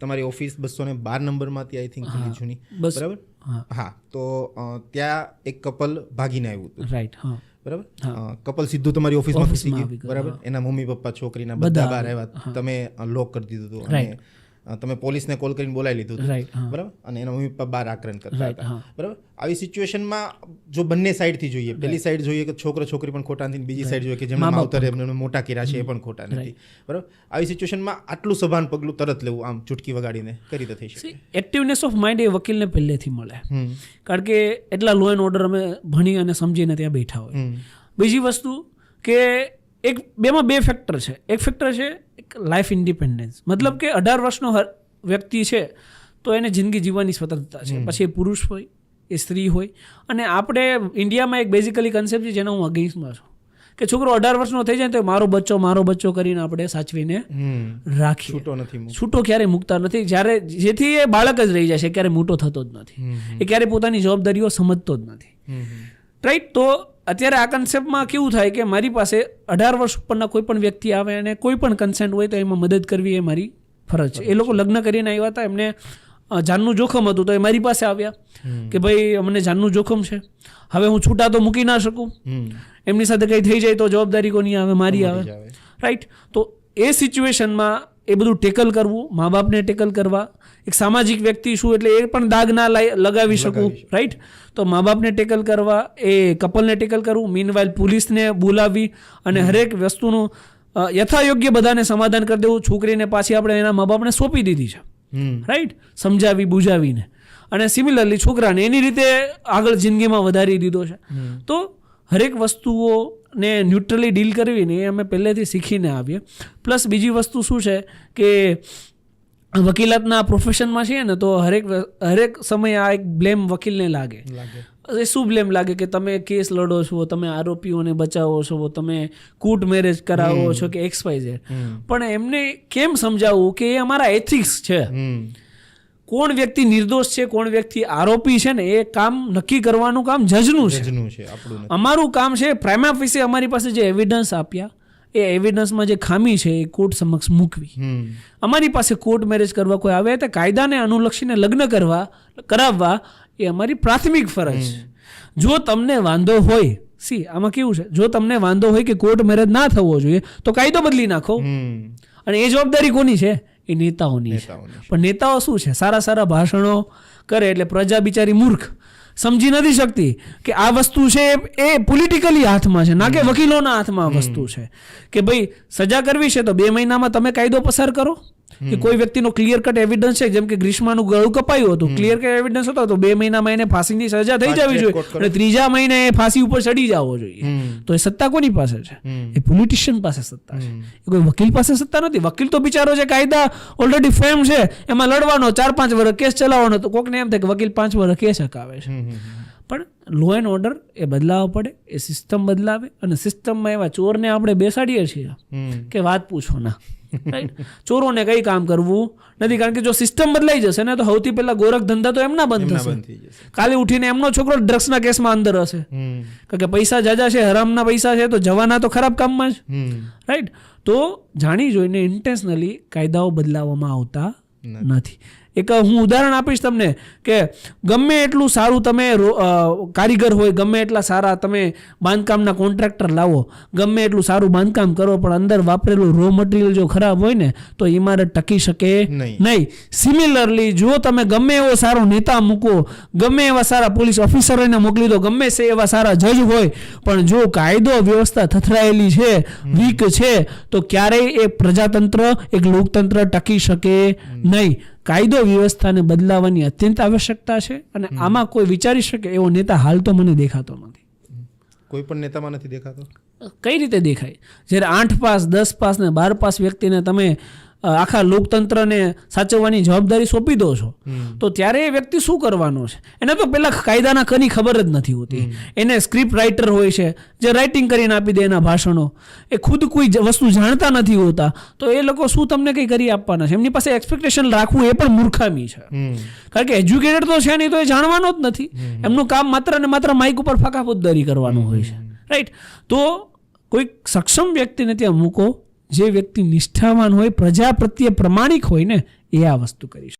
તમારી ઓફિસ બસો ને બાર નંબરમાંથી આઈ થિંક ખુલી જૂની. બરાબર? હા. તો ત્યાં એક કપલ ભાગીને આવ્યું હતું. રાઈટ હા. બરાબર? કપલ સીધું તમારી ઓફિસમાં ઘૂસી ગયું. બરાબર? એના મમ્મી પપ્પા છોકરીના બધા બહાર આવ્યા. તમે લોક કરી દીધું હતું. અને તમે પોલીસને કોલ કરીને બોલાવી લીધું બરાબર? અને એના મમ્મી પપ્પા બહાર આક્રમણ કરતા હતા. બરાબર? આવી સિચ્યુએશનમાં જો બંને સાઈડથી જોઈએ પેલી સાઈડ જોઈએ કે છોકરો છોકરી પણ ખોટા નથી બીજી સાઈડ જોઈએ કે જેમાં માવતર એમને મોટા કર્યા છે એ પણ ખોટા નથી. બરાબર? આવી સિચ્યુએશનમાં આટલું સભાન પગલું તરત લેવું આમ ચૂટકી વગાડીને કરી રીતે થઈ શકે? એક્ટિવનેસ ઓફ માઇન્ડ એ વકીલને પહેલેથી મળે. કારણ કે એટલા લો એન્ડ ઓર્ડર અમે ભણી અને સમજીને ત્યાં બેઠા હોય. બીજી વસ્તુ કે એક બેમાં બે ફેક્ટર છે. એક ફેક્ટર છે એક લાઈફ ઇન્ડિપેન્ડન્સ મતલબ કે અઢાર વર્ષનો વ્યક્તિ છે તો એને જિંદગી જીવવાની સ્વતંત્રતા છે. પછી એ પુરુષ હોય એ સ્ત્રી હોય. અને આપણે ઇન્ડિયામાં એક બેઝિકલી કન્સેપ્ટ છે જેનો હું અગેન્સ્ટમાં છું. કે છોકરો અઢાર વર્ષનો થઈ જાય તો મારો બચ્ચો મારો બચ્ચો કરીને આપણે સાચવીને રાખી રાખીએ. છૂટો નથી છૂટો ક્યારેય મૂકતા નથી. જ્યારે જેથી એ બાળક જ રહી જાય છે ક્યારે મોટો થતો જ નથી. એ ક્યારેય પોતાની જવાબદારીઓ સમજતો જ નથી. રાઈટ તો અત્યારે આ કન્સેપ્ટમાં કેવું થાય કે મારી પાસે અઢાર વર્ષ ઉપરના કોઈ પણ વ્યક્તિ આવે અને કોઈ પણ કન્સેન્ટ હોય તો એમાં મદદ કરવી એ મારી ફરજ છે. એ લોકો લગ્ન કરીને આવ્યા હતા એમને જાનનું જોખમ હતું તો એ મારી પાસે આવ્યા કે ભાઈ અમને જાનનું જોખમ છે. હવે હું છૂટા તો મૂકી ના શકું. એમની સાથે કંઈ થઈ જાય તો જવાબદારી કોની આવે? મારી આવે. રાઈટ તો એ સિચ્યુએશનમાં એ બધું ટેકલ કરવું મા બાપને ટેકલ કરવા. એક સામાજિક વ્યક્તિ છું એટલે એ પણ દાગ ના લગાવી શકું રાઈટ તો મા બાપને ટેકલ કરવા એ કપલને ટેકલ કરવું મીનવાઇલ પોલીસને બોલાવી અને હરેક વસ્તુનું યથાયોગ્ય બધાને સમાધાન કરી દેવું. છોકરીને પાછી આપણે એના મા બાપને સોંપી દીધી છે. રાઈટ સમજાવી બુજાવીને. અને સિમિલરલી છોકરાને એની રીતે આગળ જિંદગીમાં વધારી દીધો છે. તો હરેક વસ્તુઓને ન્યુટ્રલી ડીલ કરવીને એ અમે પહેલેથી શીખીને આવીએ. પ્લસ બીજી વસ્તુ શું છે કે વકીલાતના પ્રોફેશનમાં છીએ ને તો હરેક હરેક સમયે આ એક બ્લેમ વકીલને લાગે. એ શું બ્લેમ લાગે? કે તમે કેસ લડો છો તમે આરોપીઓને બચાવો છો તમે કૂટ મેરેજ કરાવો છો કે એક્સ વાય ઝેડ પણ એમને કેમ સમજાવવું કે એ અમારા એથિક્સ છે? કોણ વ્યક્તિ નિર્દોષ છે કોણ વ્યક્તિ આરોપી છે ને એ કામ નક્કી કરવાનું કામ જજનું છે. અમારું કામ છે પ્રાઇમા ઓફિસે અમારી પાસે જે એવિડન્સ આપ્યા એ એવિડન્સમાં જે ખામી છે એ કોર્ટ સમક્ષ મૂકવી. અમારી પાસે કોર્ટ મેરેજ કરવા કોઈ આવે તો કાયદાને અનુલક્ષીને લગ્ન કરવા કરાવવા એ અમારી પ્રાથમિક ફરજ. છે જો તમને વાંધો હોય સી આમાં કેવું છે? જો તમને વાંધો હોય કે કોર્ટ મેરેજ ના થવો જોઈએ તો કાયદો બદલી નાખો. અને એ જવાબદારી કોની છે? એ નેતાઓની છે. પણ નેતાઓ શું છે? સારા સારા ભાષણો કરે એટલે પ્રજા બિચારી મૂર્ખ. સમજી નથી શકતી કે આ વસ્તુ છે એ પોલિટિકલી હાથમાં છે. ના કે વકીલોના હાથમાં વસ્તુ છે. કે ભાઈ સજા કરવી છે તો બે મહિનામાં તમે કાયદો પસાર કરો? કે કોઈ વ્યક્તિનો ક્લિયર કટ એવિડન્સ છે જેમ કે ગ્રીષ્માનું ગળું કપાયું હતું ક્લિયર કટ એવિડન્સ હતો તો બે મહિનામાં એને ફાંસીની સજા થઈ જવી જોઈએ. અને ત્રીજા મહિને એ ફાંસી ઉપર ચડી જવો જોઈએ. તો એ સત્તા કોની પાસે છે? એ પોલિટિશિયન પાસે સત્તા છે. એ કોઈ વકીલ પાસે સત્તા નથી? વકીલ તો બિચારો છે કાયદા ઓલરેડી ફેમ છે એમાં લડવાનો ચાર પાંચ વર્ષ કેસ ચલાવવાનો તો કોકને એમ થાય કે વકીલ પાંચ વર્ષ કેસ હકાવે છે. પણ લો એન્ડ ઓર્ડર એ બદલાવવો પડે એ સિસ્ટમ બદલાવે અને સિસ્ટમમાં એવા ચોરને આપણે બેસાડીએ છીએ કે વાત પૂછો ના. રાઈટ ચોરોને કઈ કામ કરવું નથી? કારણ કે જો સિસ્ટમ બદલાઈ જશે ને તો સૌથી પહેલા ગોરખ ધંધા તો એમના બંધ થશે. કાલે ઉઠીને એમનો છોકરો ડ્રગ્સના કેસમાં અંદર હશે. કારણ કે પૈસા જાજા છે હરામના પૈસા છે તો જવાના તો ખરાબ કામમાં જ. રાઈટ તો જાણી જોઈને ઇન્ટેન્શનલી કાયદાઓ બદલાવવામાં આવતા નથી. એક હું ઉદાહરણ આપીશ તમને કે ગમે એટલું સારું તમે કારીગર હોય ગમે એટલા સારા તમે બાંધકામના કોન્ટ્રાક્ટર લાવો ગમે એટલું સારું બાંધકામ કરો પણ અંદર વાપરેલું રો મટીરિયલ જો ખરાબ હોય ને તો ઇમારત ટકી શકે નહીં. સિમિલરલી જો તમે ગમે એવો સારો નેતા મૂકો ગમે એવા સારા પોલીસ ઓફિસરોને મોકલી દો ગમે છે એવા સારા જજ હોય પણ જો કાયદો વ્યવસ્થા થથરાયેલી છે વીક છે તો ક્યારેય એ પ્રજાતંત્ર એક લોકતંત્ર ટકી શકે નહીં. કાયદો વ્યવસ્થાને બદલાવવાની અત્યંત આવશ્યકતા છે અને આમાં કોઈ વિચારી શકે એવો નેતા હાલ તો મને દેખાતો નથી. કોઈ પણ નેતામાં નથી દેખાતો? કઈ રીતે દેખાય? જ્યારે આઠ પાસ દસ પાસ ને બાર પાસ વ્યક્તિને તમે આખા લોકતંત્રને સાચવવાની જવાબદારી સોંપી દો છો. તો ત્યારે એ વ્યક્તિ શું કરવાનો છે? એને તો પેલા કાયદાના કની ખબર જ નથી હોતી. એને સ્ક્રિપ્ટ રાઇટર હોય છે જે રાઇટિંગ કરીને આપી દે એના ભાષણો એ ખુદ કોઈ વસ્તુ જાણતા નથી હોતા તો એ લોકો શું તમને કંઈ કરી આપવાના છે? એમની પાસે એક્સપેક્ટેશન રાખવું એ પણ મૂર્ખામી છે. કારણ કે એજ્યુકેટેડ તો છે નહીં તો એ જાણવાનો જ નથી. એમનું કામ માત્ર ને માત્ર માઇક ઉપર ફાકા ફોજદારી કરવાનું હોય છે. રાઈટ તો કોઈક સક્ષમ વ્યક્તિને ત્યાં મૂકો જે વ્યક્તિ નિષ્ઠાવાન હોય પ્રજા પ્રત્યે પ્રમાણિક હોય ને એ આ વસ્તુ કરી શકે.